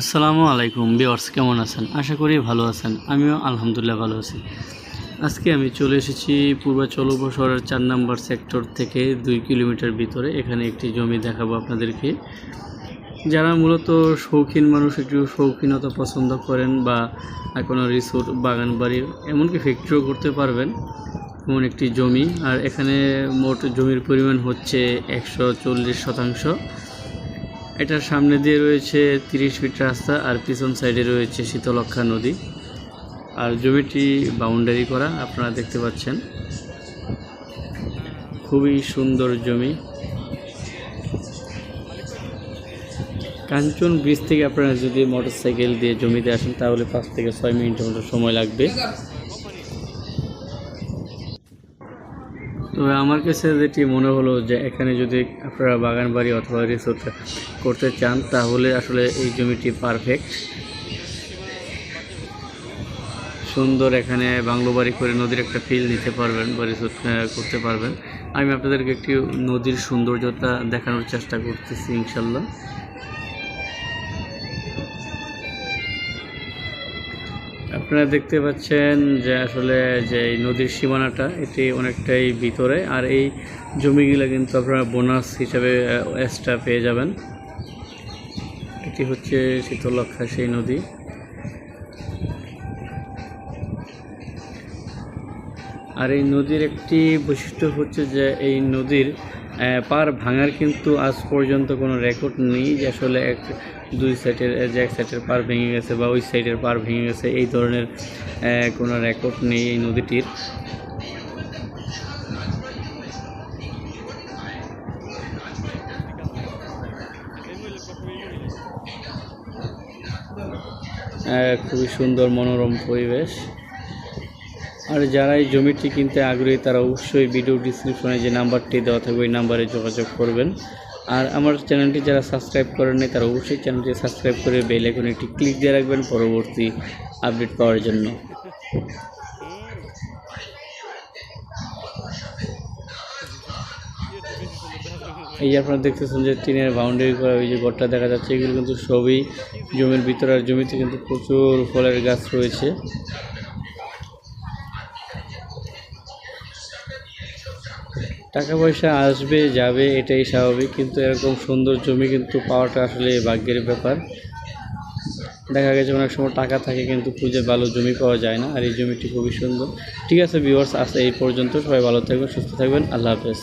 আসসালামু আলাইকুম বিওয়ার্স কেমন আছেন? আশা করি ভালো আছেন। আমিও আলহামদুলিল্লাহ ভালো আছি। আজকে আমি চলে এসেছি পূর্বাচল উপশহরের চার নম্বর সেক্টর থেকে দুই কিলোমিটার ভিতরে। এখানে একটি জমি দেখাবো আপনাদেরকে। যারা মূলত শৌখিন মানুষ, একটু শৌখিনতা পছন্দ করেন বা কোনো রিসোর্ট, বাগান বাড়ি, এমনকি ফ্যাক্টরিও করতে পারবেন, এমন একটি জমি। আর এখানে মোট জমির পরিমাণ হচ্ছে একশো চল্লিশ শতাংশ। এটার সামনে দিয়ে রয়েছে তিরিশ ফিট রাস্তা আর পিছন সাইডে রয়েছে শীতলক্ষা নদী। আর জমিটি বাউন্ডারি করা আপনারা দেখতে পাচ্ছেন। খুবই সুন্দর জমি। কাঞ্চন ব্রিজ থেকে আপনারা যদি মোটর সাইকেল দিয়ে জমিতে আসেন, তাহলে পাঁচ থেকে ছয় মিনিটের মতো সময় লাগবে। তবে আমার কাছে যেটি মনে হলো যে এখানে যদি আপনারা বাগান বাড়ি অথবা রিসোর্ট করতে চান, তাহলে আসলে এই জমিটি পারফেক্ট সুন্দর এখানে বাংলো বাড়ি করে নদীর একটা ফিল নিতে পারবেন বা রিসোর্ট করতে পারবেন। আমি আপনাদেরকে একটি নদীর সৌন্দর্যতা দেখানোর চেষ্টা করতেছি, ইনশাল্লাহ। আপনারা দেখতে পাচ্ছেন যে আসলে যে এই নদীর সীমানাটা, এটি অনেকটাই ভিতরে। আর এই জমিগুলো কিন্তু আপনারা বোনাস হিসাবে এক্সট্রা পেয়ে যাবেন। এটি হচ্ছে শীতলক্ষা সেই নদী। আর এই নদীর একটি বৈশিষ্ট্য হচ্ছে যে এই নদীর পার ভাঙার কিন্তু আজ পর্যন্ত কোনো রেকর্ড নেই যে আসলে এক, দুই সাইডের যে এক সাইডের পার ভেঙে গেছে বা ওই সাইডের পার ভেঙে গেছে, এই ধরনের কোনো রেকর্ড নেই এই নদীটির। খুবই সুন্দর মনোরম পরিবেশ। আর যারা এই জমিটি কিনতে আগ্রহী, তারা অবশ্যই ভিডিও ডিসক্রিপশনে যে নাম্বারটি দেওয়া থাকবে, ওই নাম্বারে যোগাযোগ করবেন। আর আমার চ্যানেলটি যারা সাবস্ক্রাইব করেন নাই, তারা অবশ্যই চ্যানেলটি সাবস্ক্রাইব করে বেল আইকনে একটি ক্লিক দিয়ে রাখবেন পরবর্তী আপডেট পাওয়ার জন্য। এই যে আপনারা দেখতেছেন যে টিনের বাউন্ডারি করা ওই যে ঘরটা দেখা যাচ্ছে, এগুলো কিন্তু সবই জমির ভিতরে আর জমিতে কিন্তু প্রচুর ফলের গাছ রয়েছে। টাকা পয়সা আসবে, যাবে, এটাই স্বাভাবিক, কিন্তু এরকম সুন্দর জমি কিন্তু পাওয়াটা আসলে ভাগ্যের ব্যাপার। দেখা গেছে অনেক সময় টাকা থাকে, কিন্তু খুঁজে ভালো জমি পাওয়া যায় না, আর এই জমিটি খুবই সুন্দর। ঠিক আছে ভিউয়ার্স আজ এই পর্যন্ত। সবাই ভালো থাকবেন, সুস্থ থাকবেন। আল্লাহ হাফেজ।